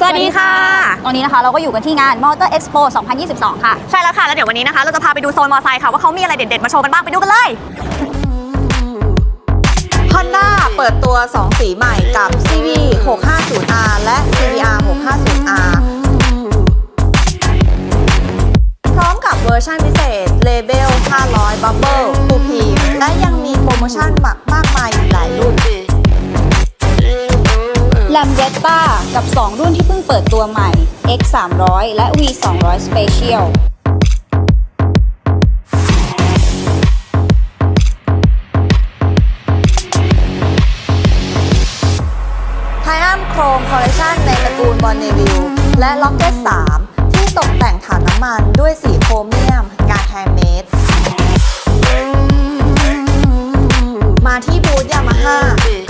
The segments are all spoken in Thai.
สวัสดีค่ะ ตอนนี้นะคะเราก็อยู่กันที่งาน Motor Expo 2022 ค่ะ ใช่แล้วค่ะ แล้วเดี๋ยววันนี้นะคะ เราจะพาไปดูโซนมอเตอร์ไซค์ค่ะว่าเขามีอะไรเด็ด ๆ มาโชว์กันบ้างไปดูกันเลย Honda เปิดตัว 2 สีใหม่กับ CV 650R และ CBR 650R พร้อมกับเวอร์ชันพิเศษ Label 500 Bubble คูพีและยังมีโปรโมชั่นมากมาก l a m b e t t a กับ 2 รุ่นที่เพิ่งเปิดตัวใหม่ X 300และ V 200 Special t i a m Chrome Collection ในตระกูล b o n n e v i l และ Rocket 3ที่ตกแต่งฐานน้ำมันด้วยสีโครเมียม งานแฮนด์เมดมาที่บูธยามาฮ่า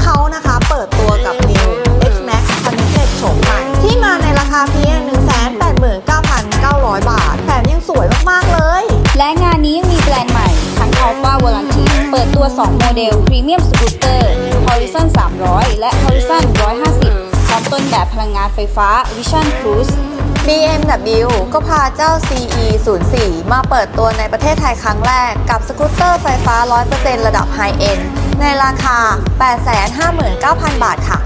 เขานะคะเปิด เปิดตัว2โมเดล Premium Scooter Horizon 300 และ Horizon 150 พร้อมต้นแบบพลังงานไฟฟ้า Vision Cruise BMW ก็พาเจ้า CE 04 มาเปิดตัวในประเทศไทยครั้งแรกกับสกูตเตอร์ไฟฟ้า 100%ระดับไฮเอ็นในราคา 859,000 บาทค่ะ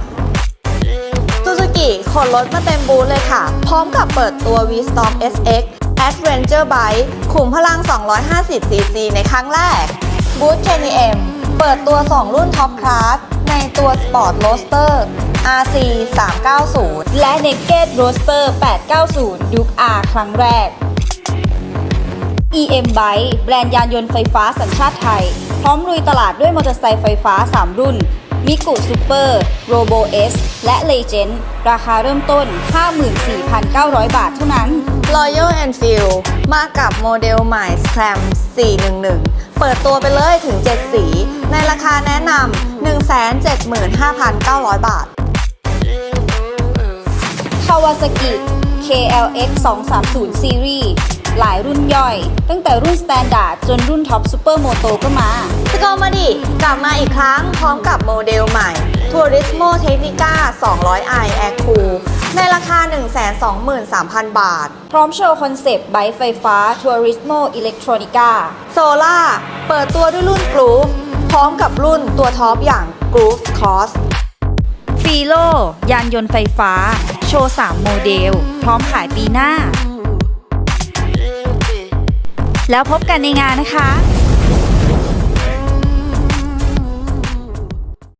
ซูซูกิขนรถมาเต็มบูธเลยค่ะ พร้อมกับเปิดตัว V-Storm SX Adventure Bike ขุมพลัง 250cc ในครั้งแรก บูธ KTM เปิดตัว 2 รุ่นท็อปคลาสในตัว Sport Roadster RC 390 และ Naked Roadster 890 Duke R ครั้งแรก EM Bike แบรนด์ยานยนต์ไฟฟ้าสัญชาติไทย พร้อมลุยตลาดด้วยมอเตอร์ไซค์ไฟฟ้า 3 รุ่นมิกุซูเปอร์ Robo S และ Legend ราคาเริ่มต้น 54,900 บาทเท่านั้น Royal Enfield มากับโมเดลใหม่ Scram 411 เปิดตัวไปเลยถึง 7 สี ในราคาแนะนำ175,900 บาท Kawasaki KLX 230 Series หลายรุ่นย่อย ตั้งแต่รุ่น Standard จนรุ่น Top Super Moto ก็มาสกอมาดิกลับมาอีกครั้งพร้อมกับโมเดลใหม่ Turismo Technica 200i Air Cool ในราคา 123,000 บาท พร้อมโชว์คอนเซปต์ไบค์ไฟฟ้า Turismo Electronica Sola เปิดตัวด้วยรุ่น Groove พร้อมกับรุ่นตัวท็อปอย่าง Groove Cross ฟีโลยานยนต์ไฟฟ้า โชว์ 3 โมเดล พร้อมขายปีหน้า แล้วพบกันในงานนะคะ